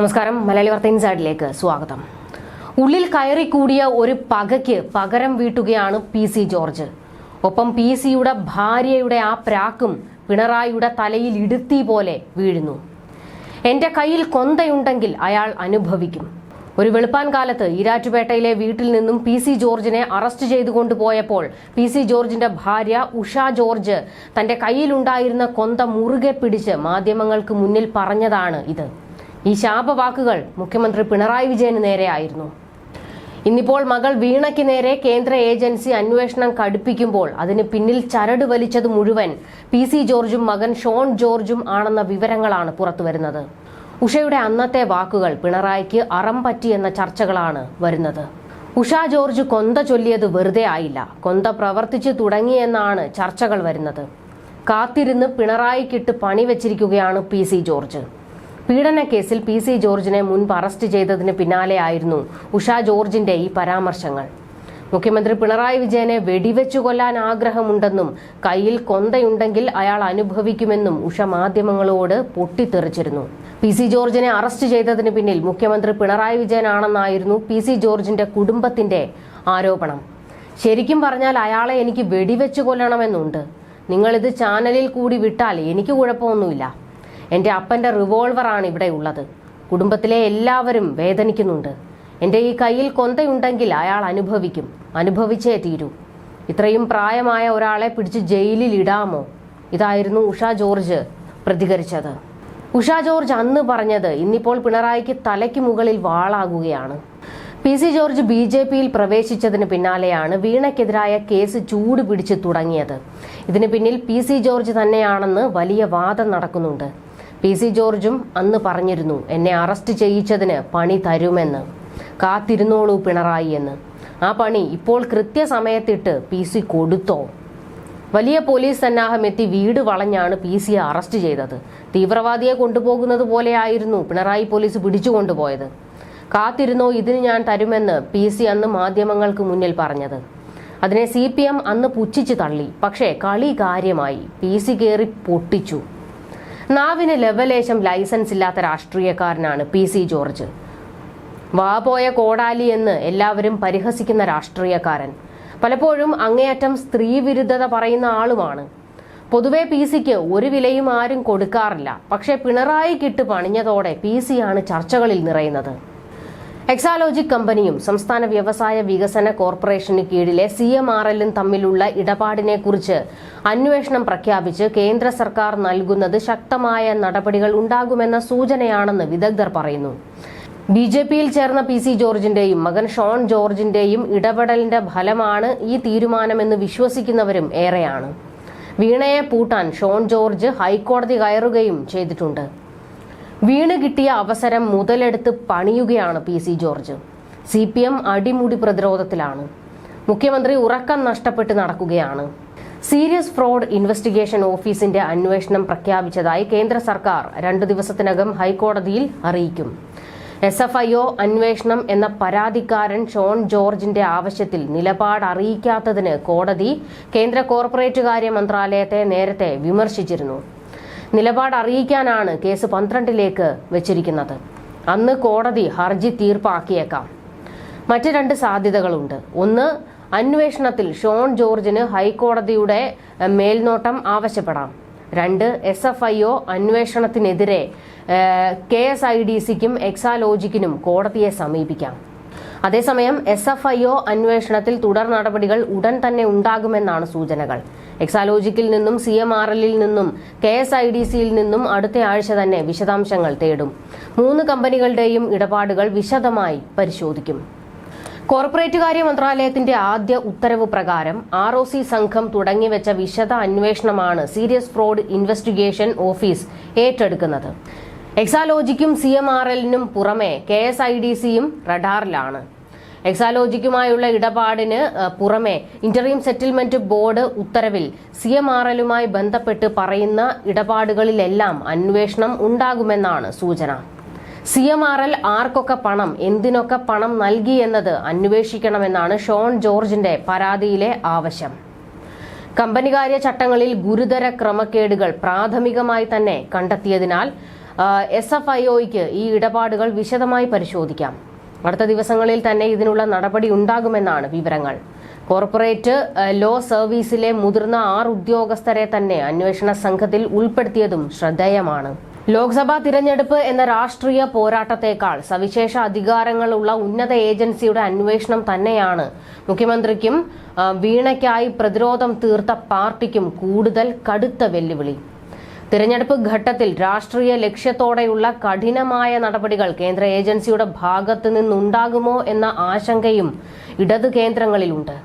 നമസ്കാരം. മലയാളി വാർത്ത ഇൻസൈഡിലേക്ക് സ്വാഗതം. ഉള്ളിൽ കയറി കൂടിയ ഒരു പകയ്ക്ക് പകരം വീട്ടുകയാണ് പി സി ജോർജ്. ഒപ്പം പി സിയുടെ ഭാര്യയുടെ ആ പ്രാക്കും പിണറായിയുടെ തലയിൽ ഇടുത്തി പോലെ വീഴുന്നു. എന്റെ കയ്യിൽ കൊന്തയുണ്ടെങ്കിൽ അയാൾ അനുഭവിക്കും. ഒരു വെളുപ്പാൻ കാലത്ത് ഈരാറ്റുപേട്ടയിലെ വീട്ടിൽ നിന്നും പി സി ജോർജിനെ അറസ്റ്റ് ചെയ്തു കൊണ്ടുപോയപ്പോൾ പി സി ജോർജിന്റെ ഭാര്യ ഉഷ ജോർജ് തന്റെ കയ്യിലുണ്ടായിരുന്ന കൊന്ത മുറുകെ പിടിച്ച് മാധ്യമങ്ങൾക്ക് മുന്നിൽ പറഞ്ഞതാണ് ഇത്. ഈ ശാപവാക്കുകൾ മുഖ്യമന്ത്രി പിണറായി വിജയന് നേരെയായിരുന്നു ഇന്നിപ്പോൾ മകൾ വീണയ്ക്ക് നേരെ കേന്ദ്ര ഏജൻസി അന്വേഷണം കടുപ്പിക്കുമ്പോൾ അതിന് പിന്നിൽ ചരട് വലിച്ചത് മുഴുവൻ പി സി ജോർജും മകൻ ഷോൺ ജോർജും ആണെന്ന വിവരങ്ങളാണ് പുറത്തുവരുന്നത് ഉഷയുടെ അന്നത്തെ വാക്കുകൾ പിണറായിക്ക് അറം പറ്റി എന്ന ചർച്ചകളാണ് വരുന്നത്. ഉഷ ജോർജ് കൊന്ത ചൊല്ലിയത് വെറുതെ ആയില്ല. കൊന്ത പ്രവർത്തിച്ചു തുടങ്ങിയെന്നാണ് ചർച്ചകൾ വരുന്നത്. കാത്തിരുന്ന് പിണറായിക്കിട്ട് പണി വെച്ചിരിക്കുകയാണ് പി സി ജോർജ്. പീഡന കേസിൽ പി സി ജോർജിനെ മുൻപ് അറസ്റ്റ് ചെയ്തതിന് പിന്നാലെയായിരുന്നു ഉഷ ജോർജിന്റെ ഈ പരാമർശങ്ങൾ. മുഖ്യമന്ത്രി പിണറായി വിജയനെ വെടിവെച്ചു കൊല്ലാൻ ആഗ്രഹമുണ്ടെന്നും കയ്യിൽ കൊന്തയുണ്ടെങ്കിൽ അയാൾ അനുഭവിക്കുമെന്നും ഉഷ മാധ്യമങ്ങളോട് പൊട്ടിത്തെറിച്ചിരുന്നു. പി സി ജോർജിനെ അറസ്റ്റ് ചെയ്തതിന് പിന്നിൽ മുഖ്യമന്ത്രി പിണറായി വിജയനാണെന്നായിരുന്നു പി സി ജോർജിന്റെ കുടുംബത്തിന്റെ ആരോപണം. ശരിക്കും പറഞ്ഞാൽ അയാളെ എനിക്ക് വെടിവെച്ചു കൊല്ലണമെന്നുണ്ട്. നിങ്ങളിത് ചാനലിൽ കൂടി വിട്ടാൽ എനിക്ക് കുഴപ്പമൊന്നുമില്ല. എന്റെ അപ്പന്റെ റിവോൾവറാണ് ഇവിടെ ഉള്ളത്. കുടുംബത്തിലെ എല്ലാവരും വേദനിക്കുന്നുണ്ട്. എന്റെ ഈ കയ്യിൽ കൊന്തയുണ്ടെങ്കിൽ അയാൾ അനുഭവിക്കും. അനുഭവിച്ചേ തീരൂ. ഇത്രയും പ്രായമായ ഒരാളെ പിടിച്ച് ജയിലിൽ ഇടാമോ? ഇതായിരുന്നു ഉഷ ജോർജ് പ്രതികരിച്ചത്. ഉഷ ജോർജ് അന്ന് പറഞ്ഞത് ഇന്നിപ്പോൾ പിണറായിക്ക് തലയ്ക്ക് മുകളിൽ വാളാകുകയാണ്. P C George B J പിയിൽ പ്രവേശിച്ചതിന് പിന്നാലെയാണ് വീണയ്ക്കെതിരായ കേസ് ചൂട് പിടിച്ച് തുടങ്ങിയത്. ഇതിന് പിന്നിൽ പി സി ജോർജ് തന്നെയാണെന്ന് വലിയ വാദം നടക്കുന്നുണ്ട്. പി സി ജോർജും അന്ന് പറഞ്ഞിരുന്നു എന്നെ അറസ്റ്റ് ചെയ്യിച്ചതിന് പണി തരുമെന്ന്. കാത്തിരുന്നോളൂ പിണറായി എന്ന്. ആ പണി ഇപ്പോൾ കൃത്യസമയത്തിട്ട് പി സി കൊടുത്തോ? വലിയ പോലീസ് സന്നാഹം എത്തി വീട് വളഞ്ഞാണ് പി സിയെ അറസ്റ്റ് ചെയ്തത്. തീവ്രവാദിയെ കൊണ്ടുപോകുന്നത് പോലെയായിരുന്നു പിണറായി പോലീസ് പിടിച്ചു കൊണ്ടുപോയത്. കാത്തിരുന്നോ ഇതിന് ഞാൻ തരുമെന്ന് പി സി അന്ന് മാധ്യമങ്ങൾക്ക് മുന്നിൽ പറഞ്ഞത്. അതിനെ സി പി എം അന്ന് പുച്ഛിച്ച് തള്ളി. പക്ഷേ കളി കാര്യമായി. പി സി കയറി പൊട്ടിച്ചു. നാവിന് ലവലേശം ലൈസൻസ് ഇല്ലാത്ത രാഷ്ട്രീയക്കാരനാണ് പി സി ജോർജ്. വാ പോയ കോടാലി എന്ന് എല്ലാവരും പരിഹസിക്കുന്ന രാഷ്ട്രീയക്കാരൻ. പലപ്പോഴും അങ്ങേയറ്റം സ്ത്രീവിരുദ്ധത പറയുന്ന ആളുമാണ്. പൊതുവെ പി സിക്ക് ഒരു വിലയും ആരും കൊടുക്കാറില്ല. പക്ഷേ പിണറായി കിട്ട് പണിഞ്ഞതോടെ പി സിയാണ് ചർച്ചകളിൽ നിറയുന്നത്. എക്സാലോജിക് കമ്പനിയും സംസ്ഥാന വ്യവസായ വികസന കോർപ്പറേഷന് കീഴിലെ സി എം ആർ എല്ലും തമ്മിലുള്ള ഇടപാടിനെ കുറിച്ച് അന്വേഷണം പ്രഖ്യാപിച്ച് കേന്ദ്ര സർക്കാർ നൽകുന്നത് ശക്തമായ നടപടികൾ ഉണ്ടാകുമെന്ന സൂചനയാണെന്ന് വിദഗ്ധർ പറയുന്നു. ബി ജെ പിയിൽ ചേർന്ന പി സി ജോർജിന്റെയും മകൻ ഷോൺ ജോർജിന്റെയും ഇടപെടലിന്റെ ഫലമാണ് ഈ തീരുമാനമെന്ന് വിശ്വസിക്കുന്നവരും ഏറെയാണ്. വീണയെ പൂട്ടാൻ ഷോൺ ജോർജ് ഹൈക്കോടതി കയറുകയും ചെയ്തിട്ടുണ്ട്. വീണ് കിട്ടിയ അവസരം മുതലെടുത്ത് പണിയുകയാണ് P C George. C P M അടിമുടി പ്രതിരോധത്തിലാണ്. മുഖ്യമന്ത്രി ഉറക്കം നഷ്ടപ്പെട്ട് നടക്കുകയാണ്. സീരിയസ് ഫ്രോഡ് ഇൻവെസ്റ്റിഗേഷൻ ഓഫീസിന്റെ അന്വേഷണം പ്രഖ്യാപിച്ചതായി കേന്ദ്ര സർക്കാർ രണ്ടു ദിവസത്തിനകം ഹൈക്കോടതിയിൽ അറിയിക്കും. എസ് എഫ് ഐ ഒ അന്വേഷണം എന്ന പരാതിക്കാരൻ ഷോൺ ജോർജിന്റെ ആവശ്യത്തിൽ നിലപാട് അറിയിക്കാത്തതിന് കോടതി കേന്ദ്ര കോർപ്പറേറ്റ് കാര്യ മന്ത്രാലയത്തെ നേരത്തെ വിമർശിച്ചിരുന്നു. നിലപാട് അറിയിക്കാനാണ് കേസ് പന്ത്രണ്ടിലേക്ക് വെച്ചിരിക്കുന്നത്. അന്ന് കോടതി ഹർജി തീർപ്പാക്കിയേക്കാം. മറ്റ് രണ്ട് സാധ്യതകളുണ്ട്. ഒന്ന് അന്വേഷണത്തിൽ ഷോൺ ജോർജിന് ഹൈക്കോടതിയുടെ മേൽനോട്ടം ആവശ്യപ്പെടാം. രണ്ട് എസ് എഫ് ഐ ഒ അന്വേഷണത്തിനെതിരെ കെ എസ് ഐ ഡി സിക്കും എക്സാലോജിക്കിനും കോടതിയെ സമീപിക്കാം. അതേസമയം എസ് എഫ് ഐ ഒ അന്വേഷണത്തിൽ തുടർ നടപടികൾ ഉടൻ തന്നെ ഉണ്ടാകുമെന്നാണ് സൂചനകൾ. എക്സാലോജിക്കിൽ നിന്നും സി എം ആർ എല്ലിൽ നിന്നും കെ എസ് ഐ ഡി സിയിൽ നിന്നും അടുത്ത ആഴ്ച തന്നെ വിശദാംശങ്ങൾ തേടും. മൂന്ന് കമ്പനികളുടെയും ഇടപാടുകൾ വിശദമായി പരിശോധിക്കും. കോർപ്പറേറ്റുകാര്യ മന്ത്രാലയത്തിന്റെ ആദ്യ ഉത്തരവ് പ്രകാരം ആർ ഒ സി സംഘം തുടങ്ങിവെച്ച വിശദ അന്വേഷണമാണ് സീരിയസ് ഫ്രോഡ് ഇൻവെസ്റ്റിഗേഷൻ ഓഫീസ് ഏറ്റെടുക്കുന്നത്. എക്സാലോജിക്കും സി എം ആർ എല്ലിനും പുറമെ കെ എസ് ഐ ഡി സിയും റഡാറിലാണ്. എക്സാലോജിക്കുമായുള്ള ഇടപാടിന് പുറമെ ഇന്റർവീം സെറ്റിൽമെന്റ് ബോർഡ് ഉത്തരവിൽ സി എം ആർ എല്ലുമായി ബന്ധപ്പെട്ട് പറയുന്ന ഇടപാടുകളിലെല്ലാം അന്വേഷണം ഉണ്ടാകുമെന്നാണ് സൂചന. സി എം ആർ എൽ ആർക്കൊക്കെ പണം എന്തിനൊക്കെ പണം നൽകി എന്നത് അന്വേഷിക്കണമെന്നാണ് ഷോൺ ജോർജിന്റെ പരാതിയിലെ ആവശ്യം. കമ്പനികാര്യ ചട്ടങ്ങളിൽ ഗുരുതര ക്രമക്കേടുകൾ പ്രാഥമികമായി തന്നെ കണ്ടെത്തിയതിനാൽ എസ് എഫ് ഐ ഒയ്ക്ക് ഈ ഇടപാടുകൾ വിശദമായി പരിശോധിക്കാം. അടുത്ത ദിവസങ്ങളിൽ തന്നെ ഇതിനുള്ള നടപടി ഉണ്ടാകുമെന്നാണ് വിവരങ്ങൾ. കോർപ്പറേറ്റ് ലോ സർവീസിലെ മുതിർന്ന ആറ് ഉദ്യോഗസ്ഥരെ തന്നെ അന്വേഷണ സംഘത്തിൽ ഉൾപ്പെടുത്തിയതും ശ്രദ്ധേയമാണ്. ലോക്സഭാ തിരഞ്ഞെടുപ്പ് എന്ന രാഷ്ട്രീയ പോരാട്ടത്തെക്കാൾ സവിശേഷ അധികാരങ്ങളുള്ള ഉന്നത ഏജൻസിയുടെ അന്വേഷണം തന്നെയാണ് മുഖ്യമന്ത്രിക്കും വീണയ്ക്കായി പ്രതിരോധം തീർത്ത പാർട്ടിക്കും കൂടുതൽ കടുത്ത വെല്ലുവിളി. തിരഞ്ഞെടുപ്പ് ഘട്ടത്തിൽ രാഷ്ട്രീയ ലക്ഷ്യത്തോടെയുള്ള കഠിനമായ നടപടികൾ കേന്ദ്ര ഏജൻസിയുടെ ഭാഗത്ത് നിന്നുണ്ടാകുമോ എന്ന ആശങ്കയും ഇടതു കേന്ദ്രങ്ങളിലുണ്ട്.